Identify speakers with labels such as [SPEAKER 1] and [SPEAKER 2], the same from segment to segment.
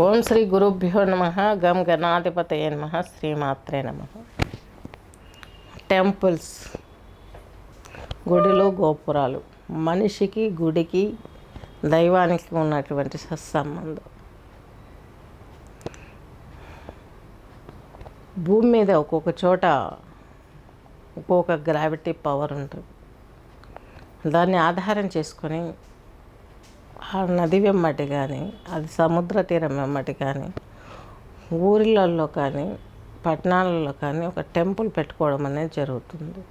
[SPEAKER 1] ఓం శ్రీ గురుభ్యో నమ. గం గణాధిపతయ నమ. శ్రీమాత్రే నమ. టెంపుల్స్. గుడిలో గోపురాలు. మనిషికి గుడికి దైవానికి ఉన్నటువంటి సత్సంబంధం. భూమి మీద ఒక్కొక్క చోట ఒక్కొక్క గ్రావిటీ పవర్ ఉంటుంది. దాన్ని ఆధారం చేసుకొని ఆ నది వెమ్మటి కానీ అది సముద్ర తీరం వెమ్మటి కానీ ఊరిలలో కానీ పట్టణాలలో కానీ ఒక టెంపుల్ పెట్టుకోవడం అనేది జరుగుతుంది.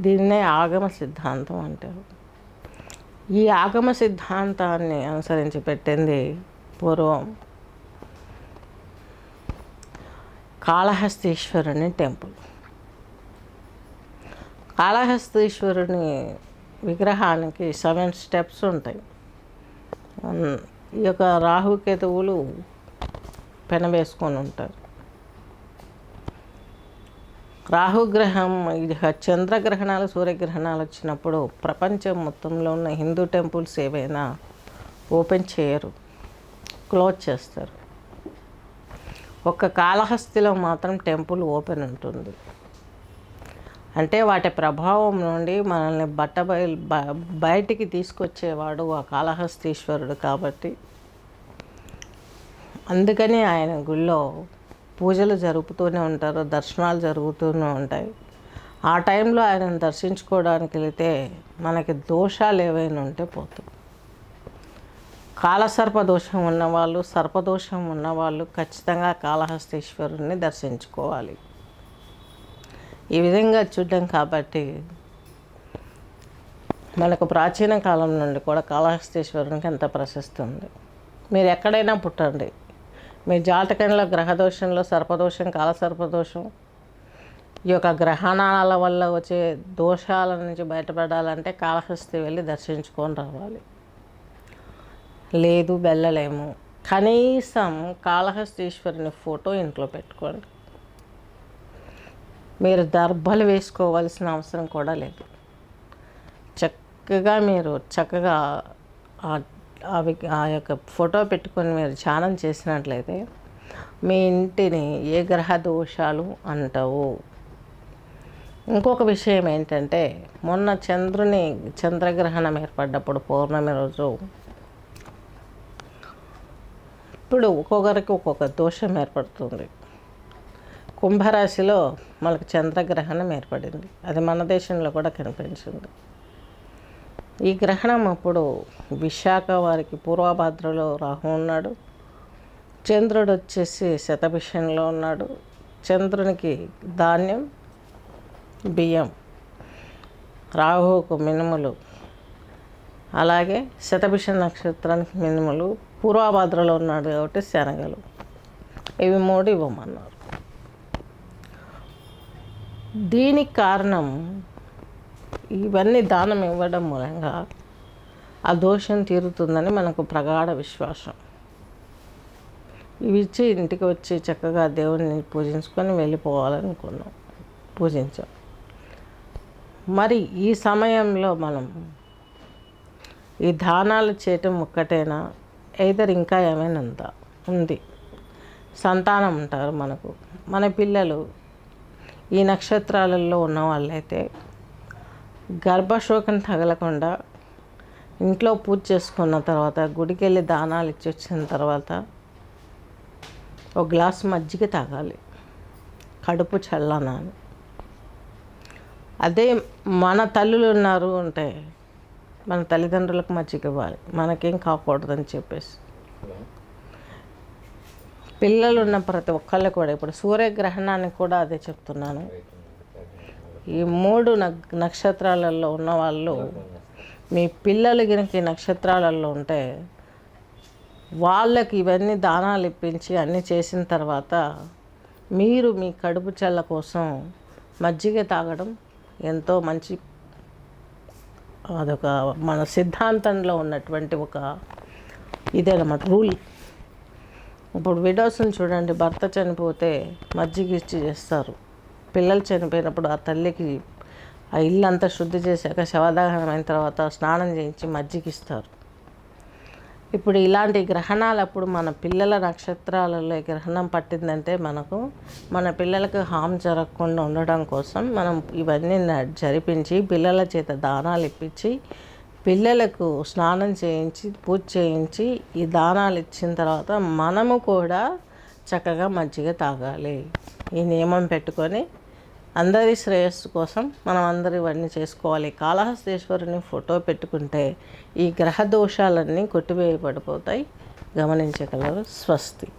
[SPEAKER 1] దీన్నే ఆగమ సిద్ధాంతం అంటారు. ఈ ఆగమ సిద్ధాంతాన్ని అనుసరించి పెట్టింది పూర్వం కాళహస్తీశ్వరుని టెంపుల్. కాళహస్తీశ్వరుని విగ్రహానికి సెవెన్ స్టెప్స్ ఉంటాయి. ఈ యొక్క రాహుకేతువులు పెనవేసుకొని ఉంటారు. రాహుగ్రహం ఇది చంద్రగ్రహణాలు సూర్యగ్రహణాలు వచ్చినప్పుడు ప్రపంచం మొత్తంలో ఉన్న హిందూ టెంపుల్స్ ఏవైనా ఓపెన్ చేయరు క్లోజ్ చేస్తారు. ఒక్క కాళహస్తిలో మాత్రం టెంపుల్ ఓపెన్ ఉంటుంది. అంటే వాటి ప్రభావం నుండి మనల్ని బట్ట బయలు బయటికి తీసుకొచ్చేవాడు ఆ కాళహస్తీశ్వరుడు కాబట్టి. అందుకని ఆయన గుళ్ళో పూజలు జరుపుతూనే ఉంటారు దర్శనాలు జరుగుతూనే ఉంటాయి. ఆ టైంలో ఆయనను దర్శించుకోవడానికి వెళితే మనకి దోషాలు ఏవైనా ఉంటే పోతాయి. కాలసర్ప దోషం ఉన్నవాళ్ళు సర్పదోషం ఉన్నవాళ్ళు ఖచ్చితంగా కాళహస్తీశ్వరుణ్ణి దర్శించుకోవాలి. ఈ విధంగా చూడడం కాబట్టి మనకు ప్రాచీన కాలం నుండి కూడా కాళహస్తీశ్వరునికి ఎంత ప్రశస్తి ఉంది. మీరు ఎక్కడైనా పుట్టండి. మీ జాతకంలో గ్రహదోషంలో సర్పదోషం కాలసర్పదోషం ఈ యొక్క గ్రహణాల వల్ల వచ్చే దోషాల నుంచి బయటపడాలంటే కాళహస్తి వెళ్ళి దర్శించుకొని రావాలి. లేదు వెళ్ళలేము. కనీసం కాళహస్తీశ్వరుని ఫోటో ఇంట్లో పెట్టుకోండి. మీరు దర్భలు వేసుకోవాల్సిన అవసరం కూడా లేదు. చక్కగా మీరు చక్కగా అవి ఆ యొక్క ఫోటో పెట్టుకొని మీరు ధ్యానం చేసినట్లయితే మీ ఇంటిని ఏ గ్రహ దోషాలు అంటవు. ఇంకొక విషయం ఏంటంటే మొన్న చంద్రుని చంద్రగ్రహణం ఏర్పడ్డప్పుడు పౌర్ణమి రోజు ఇప్పుడు ఒక్కొక్కరికి ఒక్కొక్క దోషం ఏర్పడుతుంది. కుంభరాశిలో మనకు చంద్రగ్రహణం ఏర్పడింది. అది మన దేశంలో కూడా కనిపించింది. ఈ గ్రహణం అప్పుడు విశాఖ వారికి పూర్వభద్రలో రాహు ఉన్నాడు. చంద్రుడు వచ్చేసి శతభిషంలో ఉన్నాడు. చంద్రునికి ధాన్యం బియ్యం రాహువుకు మినుములు అలాగే శతభిష నక్షత్రానికి మినుములు పూర్వభద్రలో ఉన్నాడు కాబట్టి శనగలు. ఇవి మూడు ఇవ్వమన్నారు. దీనికి కారణం ఇవన్నీ దానం ఇవ్వడం మూలంగా ఆ దోషం తీరుతుందని మనకు ప్రగాఢ విశ్వాసం. ఇవి ఇచ్చి ఇంటికి వచ్చి చక్కగా దేవుడిని పూజించుకొని వెళ్ళిపోవాలనుకున్నాం పూజించాం. మరి ఈ సమయంలో మనం ఈ దానాలు చేయటం ఒక్కటేనా? ఏదర్ ఇంకా ఏమైనా ఉందా? ఉంది. సంతానం ఉంటారు మనకు. మన పిల్లలు ఈ నక్షత్రాలలో ఉన్న వాళ్ళైతే గర్భశోకం తగలకుండా ఇంట్లో పూజ చేసుకున్న తర్వాత గుడికి వెళ్ళి దానాలు ఇచ్చి వచ్చిన తర్వాత ఒక గ్లాస్ మజ్జిగ తాగాలి. కడుపు చల్లనా అదే మన తల్లులు ఉన్నారు అంటే మన తల్లిదండ్రులకు మజ్జిగ ఇవ్వాలి. మనకేం కాకూడదని చెప్పేసి. పిల్లలు ఉన్న ప్రతి ఒక్కళ్ళు కూడా ఇప్పుడు సూర్యగ్రహణానికి కూడా అదే చెప్తున్నాను. ఈ మూడు నక్షత్రాలలో ఉన్న వాళ్ళు మీ పిల్లలు కనుక ఈ నక్షత్రాలలో ఉంటే వాళ్ళకి ఇవన్నీ దానాలు ఇప్పించి అన్నీ చేసిన తర్వాత మీరు మీ కడుపు చల్ల కోసం మజ్జిగ తాగడం ఎంతో మంచి అదొక మన సిద్ధాంతంలో ఉన్నటువంటి ఒక ఇదేనమాట రూల్. ఇప్పుడు విడోస్ని చూడండి భర్త చనిపోతే మజ్జిగ ఇచ్చి చేస్తారు. పిల్లలు చనిపోయినప్పుడు ఆ తల్లికి ఆ ఇల్లు అంతా శుద్ధి చేశాక శవదహనం అయిన తర్వాత స్నానం చేయించి మజ్జిగ ఇస్తారు. ఇప్పుడు ఇలాంటి గ్రహణాలు అప్పుడు మన పిల్లల నక్షత్రాలలో గ్రహణం పట్టిందంటే మనకు మన పిల్లలకు హామ్ జరగకుండా ఉండడం కోసం మనం ఇవన్నీ న- జరిపించి పిల్లల చేత దానాలు ఇప్పించి పిల్లలకు స్నానం చేయించి పూజ చేయించి ఈ దానాలు ఇచ్చిన తర్వాత మనము కూడా చక్కగా మజ్జిగ తాగాలి. ఈ నియమం పెట్టుకొని అందరి శ్రేయస్సు కోసం మనం అందరూ ఇవన్నీ చేసుకోవాలి. కాళహస్తేశ్వరుని ఫోటో పెట్టుకుంటే ఈ గ్రహ దోషాలన్నీ కొట్టివేయబడిపోతాయి. గమనించగలరు. స్వస్తి.